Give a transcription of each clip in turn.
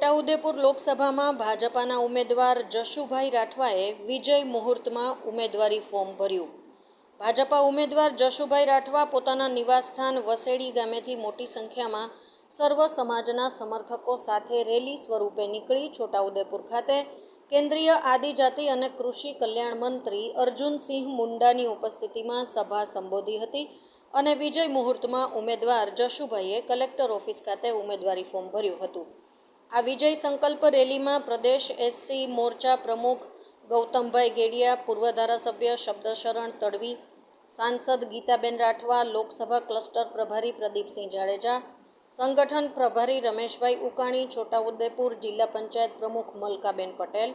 છોટાઉદેપુર લોકસભામાં ભાજપાના ઉમેદવાર જશુભાઈ રાઠવાએ વિજય મુહૂર્તમાં ઉમેદવારી ફોર્મ ભર્યું. ભાજપા ઉમેદવાર જશુભાઈ રાઠવા પોતાના નિવાસસ્થાન વસેડી ગામેથી મોટી સંખ્યામાં સર્વ સમાજના સમર્થકો સાથે રેલી સ્વરૂપે નીકળી છોટાઉદેપુર ખાતે કેન્દ્રીય આદિજાતિ અને કૃષિ કલ્યાણ મંત્રી અર્જુનસિંહ મુંડાની ઉપસ્થિતિમાં સભા સંબોધી હતી અને વિજય મુહૂર્તમાં ઉમેદવાર જશુભાઈએ કલેક્ટર ઓફિસ ખાતે ઉમેદવારી ફોર્મ ભર્યું હતું. આ વિજય સંકલ્પ રેલીમાં પ્રદેશ એસસી મોરચા પ્રમુખ ગૌતમભાઈ ગેડિયા, પૂર્વ ધારાસભ્ય શબ્દશરણ તડવી, સાંસદ ગીતાબેન રાઠવા, લોકસભા ક્લસ્ટર પ્રભારી પ્રદીપસિંહ જાડેજા, સંગઠન પ્રભારી રમેશભાઈ ઉકાણી, છોટાઉદેપુર જિલ્લા પંચાયત પ્રમુખ મલકાબેન પટેલ,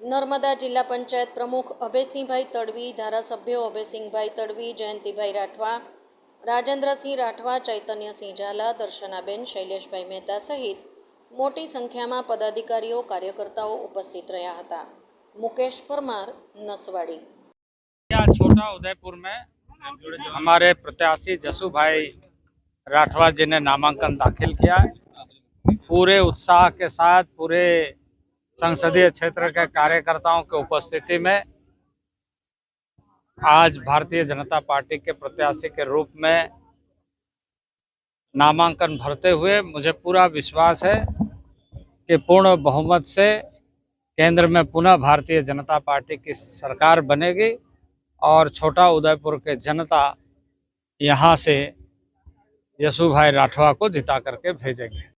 નર્મદા જિલ્લા પંચાયત પ્રમુખ અભયસિંહભાઈ તડવી, ધારાસભ્યો અભયસિંહભાઈ તડવી, જયંતિભાઈ રાઠવા રાજેન્દ્રસિંહ રાઠવા ચૈતન્યસિંહ ઝાલા દર્શનાબેન શૈલેષભાઈ મહેતા સહિત મોટી સંખ્યામાં પદાધિકારીઓ કાર્યકર્તાઓ ઉપસ્થિત રહ્યા હતા મુકેશ પરમાર નસવાડી यहाँ छोटा उदयपुर में हमारे प्रत्याशी जसु भाई राठवा जी ने नामांकन दाखिल किया है पूरे उत्साह के साथ पूरे संसदीय क्षेत्र के कार्यकर्ताओं की उपस्थिति में आज भारतीय जनता पार्टी के प्रत्याशी के रूप में नामांकन भरते हुए मुझे पूरा विश्वास है कि पूर्ण बहुमत से केंद्र में पुनः भारतीय जनता पार्टी की सरकार बनेगी और छोटा उदयपुर के जनता यहाँ से यशु भाई राठवा को जिता करके भेजेंगे।